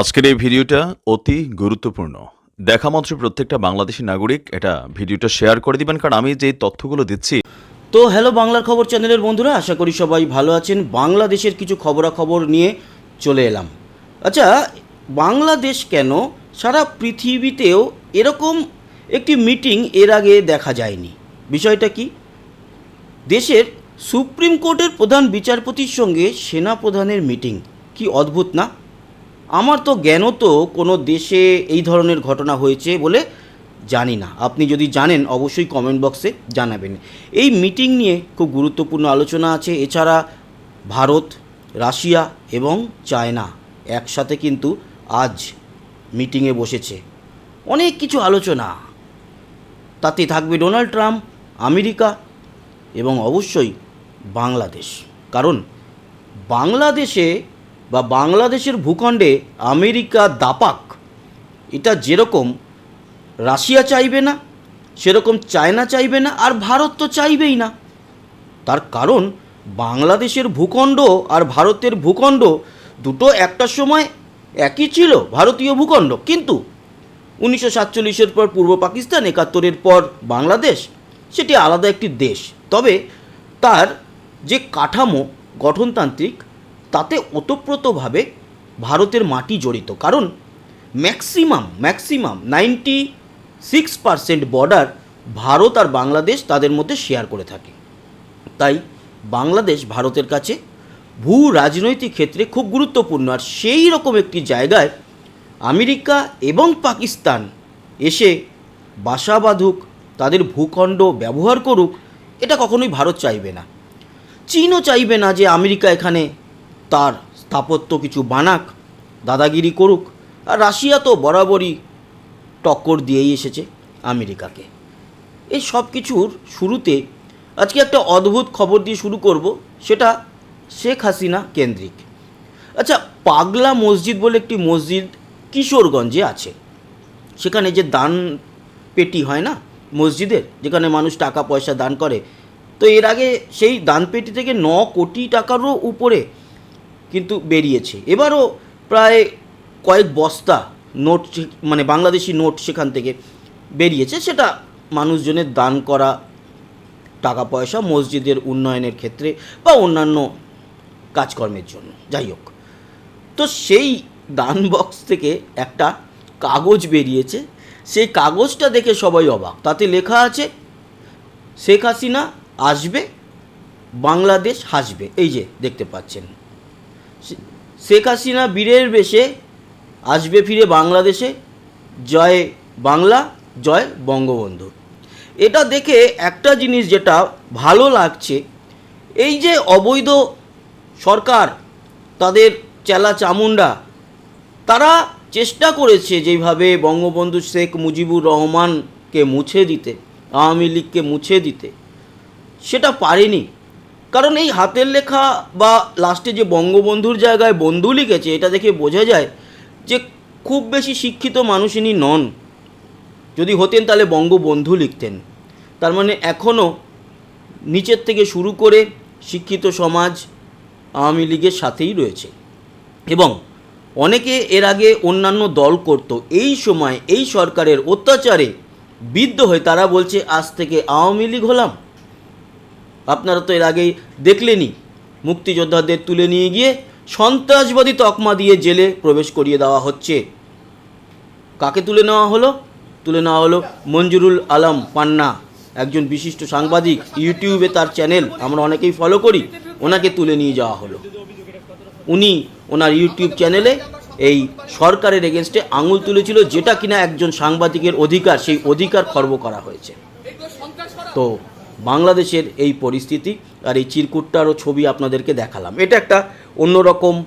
আজকের এই ভিডিওটা অতি গুরুত্বপূর্ণ। দেখা মাত্র প্রত্যেকটা বাংলাদেশি নাগরিক এটা ভিডিওটা শেয়ার করে দিবেন, কারণ আমি যে তথ্যগুলো দিচ্ছি। তো হ্যালো বাংলার খবর চ্যানেলের বন্ধুরা, আশা করি সবাই ভালো আছেন। বাংলাদেশের কিছু খবরাখবর নিয়ে চলে এলাম। আচ্ছা বাংলাদেশ কেন সারা পৃথিবীতেও এরকম একটি মিটিং এর আগে দেখা যায়নি? বিষয়টা কি? দেশের সুপ্রিম কোর্টের প্রধান বিচারপতির সঙ্গে সেনা প্রধানের মিটিং, কি অদ্ভুত না? আমার তো জ্ঞান তো কোনো দেশে এই ধরনের ঘটনা হয়েছে বলে জানি না। আপনি যদি জানেন, অবশ্যই কমেন্ট বক্সে জানাবেন। এই মিটিং নিয়ে খুব গুরুত্বপূর্ণ আলোচনা আছে। এছাড়া ভারত, রাশিয়া এবং চায়না একসাথে কিন্তু আজ মিটিংয়ে বসেছে। অনেক কিছু আলোচনা। তাতে থাকবে ডোনাল্ড ট্রাম্প, আমেরিকা এবং অবশ্যই বাংলাদেশ। কারণ বাংলাদেশে বা বাংলাদেশের ভূখণ্ডে আমেরিকা দাপাক, এটা যেরকম রাশিয়া চাইবে না, সেরকম চায়না চাইবে না, আর ভারত তো চাইবেই না। তার কারণ বাংলাদেশের ভূখণ্ড আর ভারতের ভূখণ্ড দুটো একটা সময় একই ছিল, ভারতীয় ভূখণ্ড। কিন্তু উনিশশো সাতচল্লিশের পর পূর্ব পাকিস্তান, একাত্তরের পর বাংলাদেশ, সেটি আলাদা একটি দেশ। তবে তার যে কাঠামো গঠনতান্ত্রিক তাতে ওতপ্রোতভাবে ভারতের মাটি জড়িত। কারণ maximum maximum ninety six percent border Bharat আর বাংলাদেশ তাদের মধ্যে শেয়ার করে থাকে। তাই বাংলাদেশ ভারতের কাছে ভূ রাজনৈতিক ক্ষেত্রে খুব গুরুত্বপূর্ণ। আর সেই রকম একটি জায়গায় আমেরিকা এবং পাকিস্তান এসে বাসা বাঁধুক, তাদের ভূখণ্ড ব্যবহার করুক, এটা কখনোই ভারত চাইবে না। চীনও চাইবে না যে আমেরিকা এখানে তার স্থাপত্য কিছু বানাক, দাদাগিরি করুক, আর রাশিয়া তো বরাবরই টক্কর দিয়েই এসেছে আমেরিকাকে। এই সব কিছুর শুরুতে আজকে একটা অদ্ভুত খবর দিয়ে শুরু করব, সেটা শেখ হাসিনা কেন্দ্রিক। আচ্ছা পাগলা মসজিদ বলে একটি মসজিদ কিশোরগঞ্জে আছে। সেখানে যে দান পেটি হয় না মসজিদের, যেখানে মানুষ টাকা পয়সা দান করে, তো এর আগে সেই দান পেটি থেকে ন কোটি টাকারও উপরে কিন্তু বেরিয়েছে। এবারও প্রায় কয়েক বস্তা নোট মানে বাংলাদেশি নোট সেখান থেকে বেরিয়েছে, সেটা মানুষজনের দান করা টাকা পয়সা মসজিদের উন্নয়নের ক্ষেত্রে বা অন্যান্য কাজকর্মের জন্য। যাই হোক, তো সেই দান বক্স থেকে একটা কাগজ বেরিয়েছে। সেই কাগজটা দেখে সবাই অবাক। তাতে লেখা আছে, শেখ হাসিনা আসবে, বাংলাদেশ হাসবে। এই যে দেখতে পাচ্ছেন। শেখ হাসিনা বীরের বেশে আসবে ফিরে বাংলাদেশে। জয় বাংলা, জয় বঙ্গবন্ধু। এটা দেখে একটা জিনিস যেটা ভালো লাগছে, এই যে অবৈধ সরকার, তাদের চেলা চামুন্ডা তারা চেষ্টা করেছে যেভাবে বঙ্গবন্ধু শেখ মুজিবুর রহমানকে মুছে দিতে, আওয়ামী লীগকে মুছে দিতে। সেটা পারেনি। কারণ এই হাতের লেখা বা লাস্টে যে বঙ্গবন্ধুর জায়গায় বন্ধু লিখেছে, এটা দেখে বোঝা যায় যে খুব বেশি শিক্ষিত মানুষ ইনি নন। যদি হতেন তাহলে বঙ্গবন্ধু লিখতেন। তার মানে এখনও নিচের থেকে শুরু করে শিক্ষিত সমাজ আওয়ামী লীগের সাথেই রয়েছে। এবং অনেকে এর আগে অন্যান্য দল করত। এই সময় এই সরকারের অত্যাচারে বিদ্ধ হয়ে তারা বলছে, আজ থেকে আওয়ামী লীগ হলাম। আপনারা তো এর আগেই দেখলেনই, মুক্তিযোদ্ধাদের তুলে নিয়ে গিয়ে সন্ত্রাসবাদী তকমা দিয়ে জেলে প্রবেশ করিয়ে দেওয়া হচ্ছে। কাকে তুলে নেওয়া হলো? তুলে নেওয়া হলো মঞ্জুরুল আলম পান্না, একজন বিশিষ্ট সাংবাদিক, ইউটিউবে তার চ্যানেল, আমরা অনেকেই ফলো করি, ওনাকে তুলে নিয়ে যাওয়া হলো। উনি ওনার ইউটিউব চ্যানেলে এই সরকারের এগেনস্টে আঙুল তুলেছিল, যেটা কিনা একজন সাংবাদিকের অধিকার, সেই অধিকার খর্ব করা হয়েছে। তো বাংলাদেশের এই পরিস্থিতি আর এই চিরকুটটারও ছবি আপনাদেরকে দেখালাম। এটা একটা অন্যরকম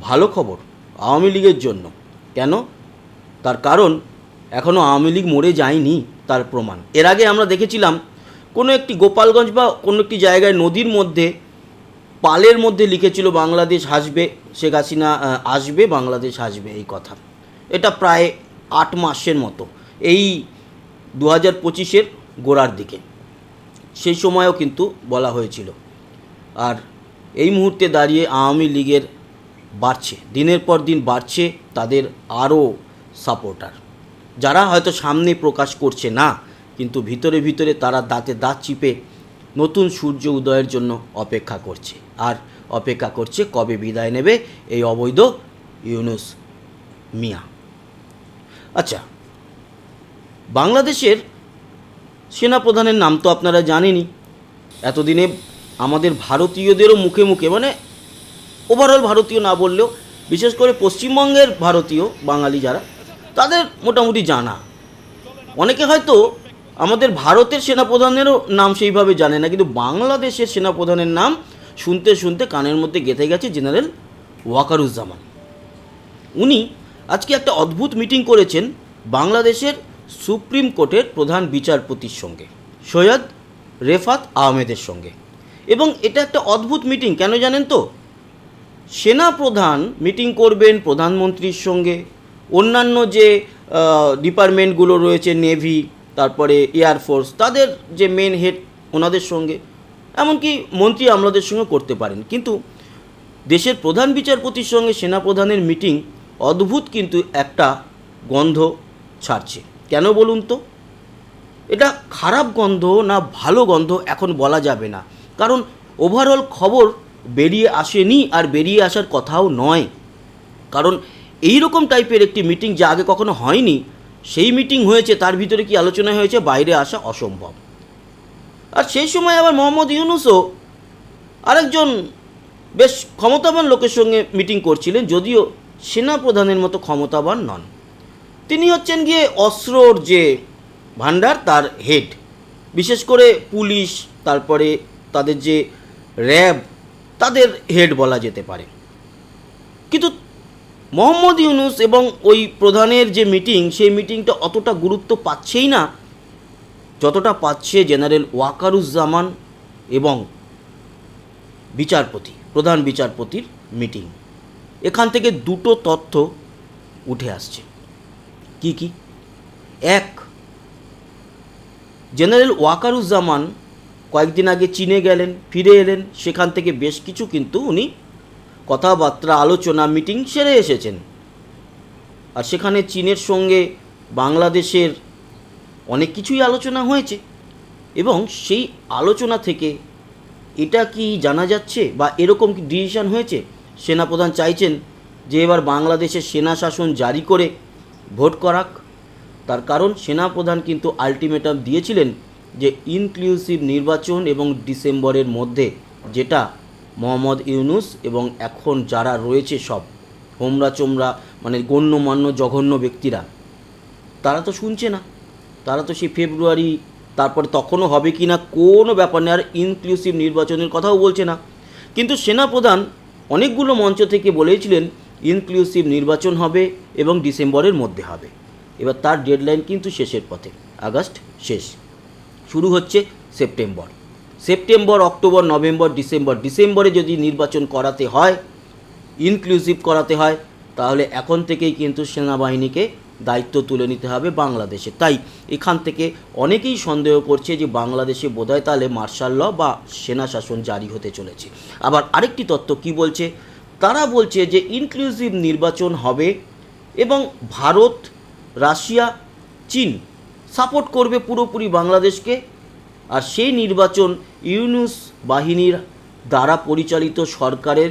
ভালো খবর আওয়ামী লীগের জন্য। কেন? তার কারণ এখনও আওয়ামী লীগ মরে যায়নি তার প্রমাণ। এর আগে আমরা দেখেছিলাম কোনো একটি গোপালগঞ্জ বা কোনো একটি জায়গায় নদীর মধ্যে পালের মধ্যে লিখেছিল, বাংলাদেশ হাসবে, শেখ হাসিনা আসবে, বাংলাদেশ হাসবে এই কথা। এটা প্রায় আট মাসের মতো। এই দু হাজার পঁচিশের গোড়ার দিকে। সেই সময়ও কিন্তু বলা হয়েছিল। আর এই মুহূর্তে দাঁড়িয়ে আওয়ামী লীগের বাড়ছে, দিনের পর দিন বাড়ছে তাদের আরও সাপোর্টার। যারা হয়তো সামনে প্রকাশ করছে না, কিন্তু ভিতরে ভিতরে তারা দাঁতে দাঁত চিপে নতুন সূর্য উদয়ের জন্য অপেক্ষা করছে। আর অপেক্ষা করছে কবে বিদায় নেবে এই অবৈধ ইউনুস মিয়া। আচ্ছা বাংলাদেশের সেনাপ্রধানের নাম তো আপনারা জানেনই। এতদিনে আমাদের ভারতীয়দেরও মুখে মুখে মানে ওভারঅল ভারতীয় না বললেও, বিশেষ করে পশ্চিমবঙ্গের ভারতীয় বাঙালি যারা, তাদের মোটামুটি জানা। অনেকে হয়তো আমাদের ভারতের সেনাপ্রধানেরও নাম সেইভাবে জানে না, কিন্তু বাংলাদেশের সেনাপ্রধানের নাম শুনতে শুনতে কানের মধ্যে গেঁথে গেছে জেনারেল ওয়াকারুজ্জামান। উনি আজকে একটা অদ্ভুত মিটিং করেছেন বাংলাদেশের সুপ্রিম কোর্টের প্রধান বিচারপতির সঙ্গে, সৈয়দ রেফাত আহমেদের সঙ্গে। এবং এটা একটা অদ্ভুত মিটিং, কেন জানেন তো? সেনা প্রধান মিটিং করবেন প্রধানমন্ত্রীর সঙ্গে, অন্যান্য যে ডিপার্টমেন্টগুলো রয়েছে, নেভি, তারপরে এয়ারফোর্স তাদের যে মেন হেড, ওনাদের সঙ্গে। এমনকি মন্ত্রী আমলাদের সঙ্গে করতে পারেন। কিন্তু দেশের প্রধান বিচারপতির সঙ্গে সেনাপ্রধানের মিটিং অদ্ভুত কিন্তু একটা গন্ধ ছাড়ছে। কেন বলুন তো? এটা খারাপ গন্ধ না ভালো গন্ধ এখন বলা যাবে না। কারণ ওভারঅল খবর বেরিয়ে আসেনি আর বেরিয়ে আসার কথাও নয়। কারণ এই রকম টাইপের একটি মিটিং যা আগে কখনো হয়নি, সেই মিটিং হয়েছে, তার ভিতরে কি আলোচনা হয়েছে, বাইরে আসা অসম্ভব। আর সেই সময় আবার মোহাম্মদ ইউনুসও আরেকজন বেশ ক্ষমতাবান লোকের সঙ্গে মিটিং করছিলেন, যদিও সেনা প্রধানের মতো ক্ষমতাবান নন। তিনি হচ্ছেন গিয়ে অস্ত্রর যে ভান্ডার তার হেড বিশেষ করে পুলিশ, তারপরে তাদের যে র্যাব, তাদের হেড বলা যেতে পারে। কিন্তু মোহাম্মদ ইউনুস এবং ওই প্রধানের যে মিটিং সেই মিটিংটা অতটা গুরুত্ব পাচ্ছেই না। যতটা পাচ্ছে জেনারেল ওয়াকারুজ্জামান এবং বিচারপতি, প্রধান বিচারপতির মিটিং এখান থেকে দুটো তথ্য উঠে আসছে। কি কি? এক, জেনারেল ওয়াকারুজ্জামান কয়েকদিন আগে চীনে গেলেন, ফিরে এলেন, সেখান থেকে বেশ কিছু কিন্তু উনি কথাবার্তা, আলোচনা, মিটিং সেরে এসেছেন। আর সেখানে চীনের সঙ্গে বাংলাদেশের অনেক কিছুই আলোচনা হয়েছে এবং সেই আলোচনা থেকে এটা কি জানা যাচ্ছে বা এরকম কি ডিসিশন হয়েছে? সেনাপ্রধান চাইছেন যে এবার বাংলাদেশের সেনা শাসন জারি করে ভোট করাক। তার কারণ সেনাপ্রধান কিন্তু আলটিমেটাম দিয়েছিলেন যে ইনক্লুসিভ নির্বাচন এবং ডিসেম্বরের মধ্যে যেটা মোহাম্মদ ইউনুস এবং এখন যারা রয়েছে সব হোমরা চোমরা মানে গণ্যমান্য, জঘন্য ব্যক্তিরা, তারা তো শুনছে না। তারা তো সেই ফেব্রুয়ারি, তারপরে তখনও হবে কি না কোনো ব্যাপার নেই, আর ইনক্লুসিভ নির্বাচনের কথাও বলছে না। কিন্তু সেনাপ্রধান অনেকগুলো মঞ্চ থেকে বলেছিলেন ইনক্লুসিভ নির্বাচন হবে এবং ডিসেম্বরের মধ্যে হবে। এবার তার ডেডলাইন কিন্তু শেষের পথে, আগস্ট শেষ। শুরু হচ্ছে September. September, October, November, December. ডিসেম্বরে যদি নির্বাচন করাতে হয় ইনক্লুসিভ করাতে হয়, তাহলে এখন থেকেই কিন্তু সেনাবাহিনীকে দায়িত্ব তুলে নিতে হবে বাংলাদেশে। তাই এখান থেকে অনেকেই সন্দেহ করছে যে বাংলাদেশে বোধহয় তাহলে মার্শাল ল বা সেনা শাসন জারি হতে চলেছে। আবার আরেকটি তত্ত্ব কি বলছে? তারা বলছে যে ইনক্লুসিভ নির্বাচন হবে এবং ভারত, রাশিয়া, চীন সাপোর্ট করবে পুরোপুরি বাংলাদেশকে। আর সেই নির্বাচন ইউনুস বাহিনীর দ্বারা পরিচালিত সরকারের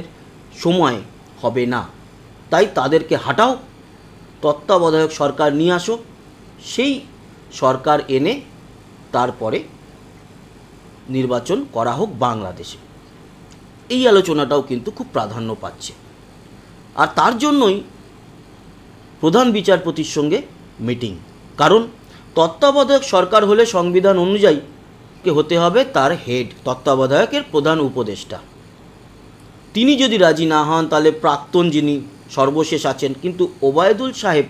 সময় হবে না। তাই তাদেরকে হাঁটাও, তত্ত্বাবধায়ক সরকার নিয়ে আসো। সেই সরকার এনে তারপরে নির্বাচন করা হোক বাংলাদেশে। এই আলোচনাটাও কিন্তু খুব প্রাধান্য পাচ্ছে। আর তার জন্যই প্রধান বিচারপতির সঙ্গে মিটিং। কারণ তত্ত্বাবধায়ক সরকার হলে সংবিধান অনুযায়ী কে হতে হবে তার হেড, তত্ত্বাবধায়কের প্রধান উপদেষ্টা। তিনি যদি রাজি না হন, তাহলে প্রাক্তন যিনি সর্বশেষ আছেন, কিন্তু ওবায়দুল সাহেব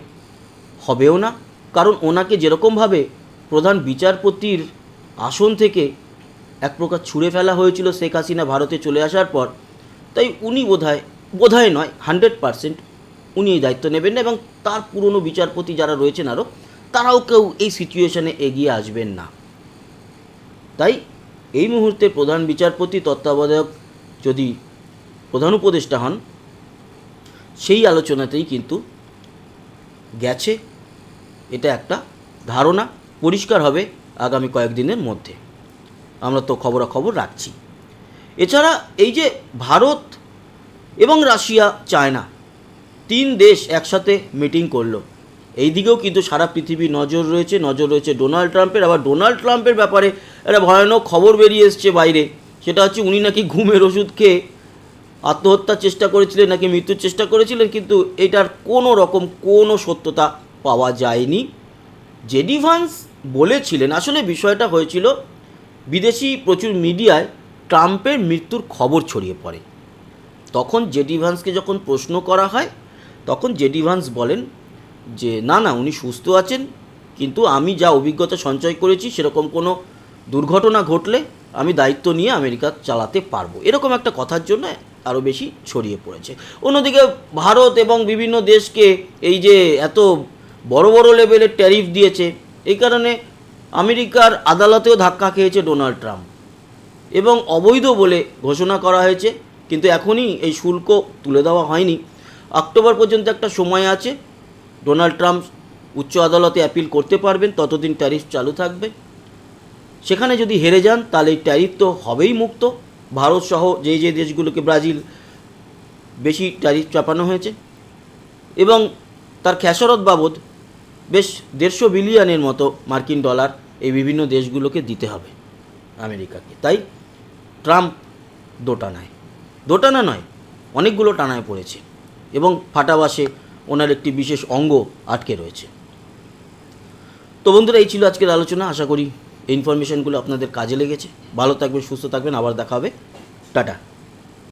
হবেও না। কারণ ওনাকে যেরকমভাবে প্রধান বিচারপতির আসন থেকে এক প্রকার ছুঁড়ে ফেলা হয়েছিল শেখ হাসিনা ভারতে চলে আসার পর। তাই উনি বোধহয় বোধহয় নয় হান্ড্রেড পারসেন্ট উনি এই দায়িত্ব নেবেন না এবং তার পুরনো বিচারপতি যারা রয়েছেন আরও তারাও কেউ এই সিচুয়েশনে এগিয়ে আসবেন না। তাই এই মুহূর্তে প্রধান বিচারপতি, তত্ত্বাবধায়ক যদি প্রধান উপদেষ্টা হন, সেই আলোচনাতেই কিন্তু গেছে। এটা একটা ধারণা, পরিষ্কার হবে আগামী কয়েকদিনের মধ্যে। আমরা তো খবরাখবর রাখছি। এছাড়া এই যে ভারত এবং রাশিয়া, চায়না, তিন দেশ একসাথে মিটিং করল। এই দিকেও কিন্তু সারা পৃথিবীর নজর রয়েছে নজর রয়েছে ডোনাল্ড ট্রাম্পের। আবার ডোনাল্ড ট্রাম্পের ব্যাপারে একটা ভয়ানক খবর বেরিয়ে এসছে বাইরে। সেটা হচ্ছে উনি নাকি ঘুমের ওষুধ খেয়ে আত্মহত্যার চেষ্টা করেছিলেন, নাকি মৃত্যুর চেষ্টা করেছিলেন, কিন্তু এটার কোনো রকম কোনো সত্যতা পাওয়া যায়নি। জেডি ভান্স বলেছিলেন, আসলে বিষয়টা হয়েছিল বিদেশি প্রচুর মিডিয়ায় ট্রাম্পের মৃত্যুর খবর ছড়িয়ে পড়ে। তখন জেডি ভান্সকে যখন প্রশ্ন করা হয়, তখন জেডি ভান্স বলেন যে, না না, উনি সুস্থ আছেন, কিন্তু আমি যা অভিজ্ঞতা সঞ্চয় করেছি, সেরকম কোনো দুর্ঘটনা ঘটলে আমি দায়িত্ব নিয়ে আমেরিকা চালাতে পারব। এরকম একটা কথার জন্য আরও বেশি ছড়িয়ে পড়েছে। অন্যদিকে ভারত এবং বিভিন্ন দেশকে এই যে এত বড় বড় লেভেলের ট্যারিফ দিয়েছে, এই কারণে আমেরিকার আদালতেও ধাক্কা খেয়েছে ডোনাল্ড ট্রাম্প। এবং অবৈধ বলে ঘোষণা করা হয়েছে, কিন্তু এখনই এই শুল্ক তুলে দেওয়া হয়নি। অক্টোবর পর্যন্ত একটা সময় আছে, ডোনাল্ড ট্রাম্প উচ্চ আদালতে অ্যাপিল করতে পারবেন, ততদিন ট্যারিফ চালু থাকবে। সেখানে যদি হেরে যান, তাহলে এই ট্যারিফ তো হবেই মুক্ত। ভারত সহ যে যে দেশগুলোকে ব্রাজিল বেশি ট্যারিফ চাপানো হয়েছে। এবং তার খেসারত বাবদ বেশ দেড়শো বিলিয়নের মতো মার্কিন ডলার এই বিভিন্ন দেশগুলোকে দিতে হবে আমেরিকাকে। তাই ট্রাম্প দোটানায়। দোটানা নয়, অনেকগুলো টানায় পড়েছে এবং ফাটাবাসে ওনার একটি বিশেষ অঙ্গ আটকে রয়েছে। তো বন্ধুরা, এই ছিল আজকের আলোচনা। আশা করি ইনফরমেশনগুলো আপনাদের কাজে লেগেছে। ভালো থাকবেন, সুস্থ থাকবেন। আবার দেখা হবে। টাটা।